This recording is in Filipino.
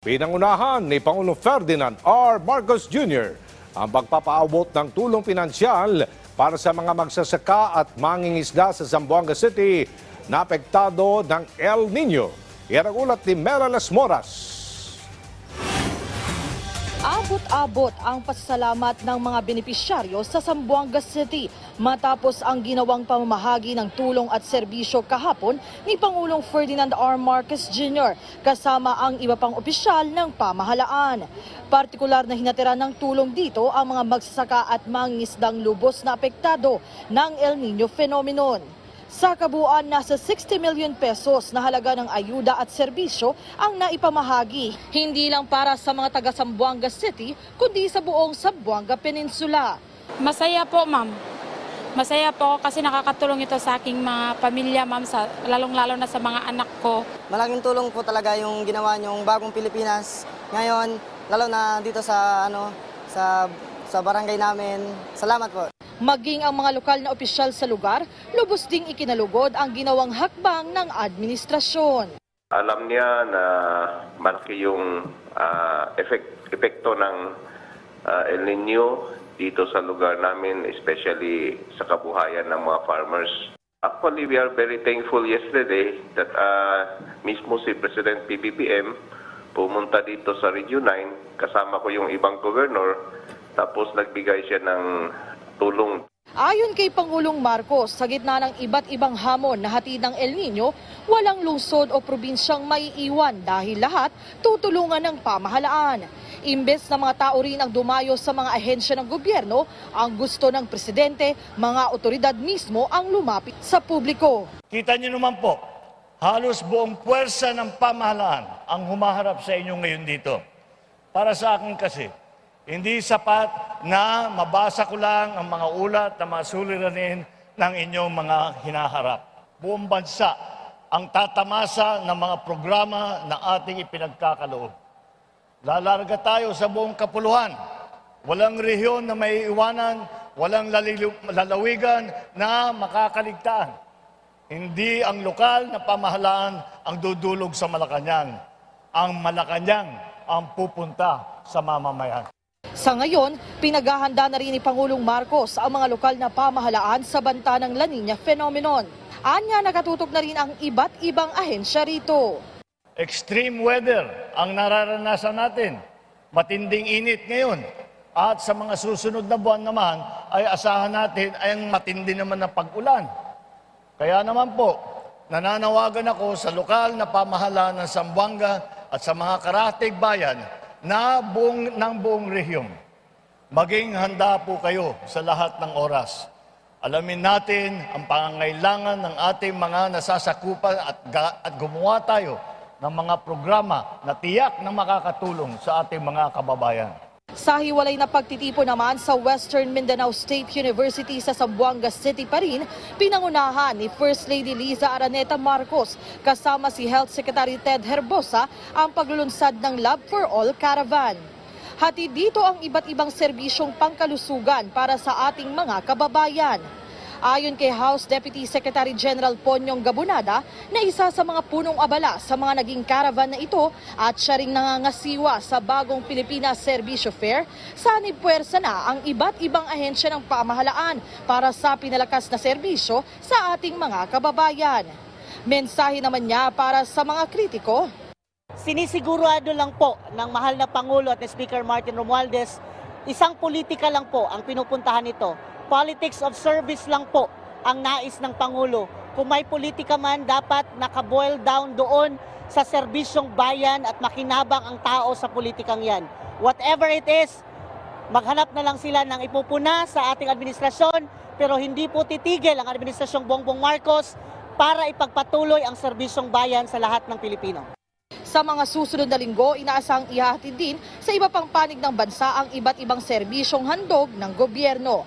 Pinangunahan ni Pangulong Ferdinand R. Marcos Jr. ang pagpapaabot ng tulong pinansyal para sa mga magsasaka at mangingisda sa Zamboanga City na apektado ng El Nino. Yan ang ulat ni Mera Moras. Abot-abot ang pasasalamat ng mga benepisyaryo sa Zamboanga City matapos ang ginawang pamamahagi ng tulong at serbisyo kahapon ni Pangulong Ferdinand R. Marcos Jr. kasama ang iba pang opisyal ng pamahalaan. Partikular na hinatira ng tulong dito ang mga magsasaka at mangingisdang lubos na apektado ng El Nino phenomenon. Sa kabuuan, nasa 60 million pesos na halaga ng ayuda at serbisyo ang naipamahagi. Hindi lang para sa mga taga Sambuanga City, kundi sa buong Sambuanga Peninsula. Masaya po, ma'am. Masaya po ako kasi nakakatulong ito sa aking mga pamilya, ma'am, sa, lalong-lalo na sa mga anak ko. Malaking tulong po talaga yung ginawa niyong bagong Pilipinas. Ngayon, lalo na dito sa ano sa sa barangay namin. Salamat po. Maging ang mga lokal na opisyal sa lugar, lubos ding ikinalugod ang ginawang hakbang ng administrasyon. Alam niya na malaki yung ah, effect, epekto ng ah, El Nino dito sa lugar namin, especially sa kabuhayan ng mga farmers. Actually, we are very thankful yesterday that ah, mismo si President PBBM pumunta dito sa Region 9, kasama ko yung ibang governor, tapos nagbigay siya ng tulong Ayon kay Pangulong Marcos, sa gitna ng iba't ibang hamon na hatid ng El Nino, walang lungsod o probinsyang maiiwan dahil lahat tutulungan ng pamahalaan. Imbes na mga tao rin ang dumayo sa mga ahensya ng gobyerno, ang gusto ng presidente, mga otoridad mismo ang lumapit sa publiko. Kita niyo naman po, halos buong puwersa ng pamahalaan ang humaharap sa inyo ngayon dito. Para sa akin kasi, hindi sapat na mabasa ko lang ang mga ulat na mga suliranin ng inyong mga hinaharap. Buong bansa ang tatamasa ng mga programa na ating ipinagkakaloob. Lalarga tayo sa buong kapuluhan. Walang rehiyon na may iwanan, walang lalawigan na makakaligtaan. Hindi ang lokal na pamahalaan ang dudulog sa Malacanang. Ang Malacanang ang pupunta sa mamamayan. Sa ngayon, pinaghahanda na rin ni Pangulong Marcos ang mga lokal na pamahalaan sa banta ng La Nina phenomenon. Anya nakatutok na rin ang iba't ibang ahensya rito. Extreme weather ang nararanasan natin. Matinding init ngayon. At sa mga susunod na buwan naman ay asahan natin ay ang matindi naman na pag-ulan. Kaya naman po, nananawagan ako sa lokal na pamahalaan ng Sambuanga at sa mga karatig bayan na buong, ng buong rehiyon. Maging handa po kayo sa lahat ng oras. Alamin natin ang pangangailangan ng ating mga nasasakupan at, at gumawa tayo ng mga programa na tiyak na makakatulong sa ating mga kababayan. Sa hiwalay na pagtitipon naman sa Western Mindanao State University sa Zamboanga City pa rin, pinangunahan ni First Lady Liza Araneta Marcos kasama si Health Secretary Ted Herbosa ang paglulunsad ng Lab for All Caravan. Hati dito ang iba't ibang serbisyong pangkalusugan para sa ating mga kababayan. Ayon kay House Deputy Secretary General Ponyong Gabunada na isa sa mga punong abala sa mga naging caravan na ito at siya ring nangangasiwa sa bagong Pilipinas Servisyo Fair, sanib puwersa na ang iba't ibang ahensya ng pamahalaan para sa pinalakas na serbisyo sa ating mga kababayan. Mensahe naman niya para sa mga kritiko, Sinisigurado lang po ng mahal na Pangulo at Speaker Martin Romualdez, isang politika lang po ang pinupuntahan nito. Politics of service lang po ang nais ng Pangulo. Kung may politika man, dapat nakaboil down doon sa serbisyong bayan at makinabang ang tao sa politikang yan. Whatever it is, maghanap na lang sila ng ipupuna sa ating administrasyon pero hindi po titigil ang administrasyong Bongbong Marcos para ipagpatuloy ang serbisyong bayan sa lahat ng Pilipino. Sa mga susunod na linggo, inaasang ihahatid din sa iba pang panig ng bansa ang iba't ibang serbisyong handog ng gobyerno.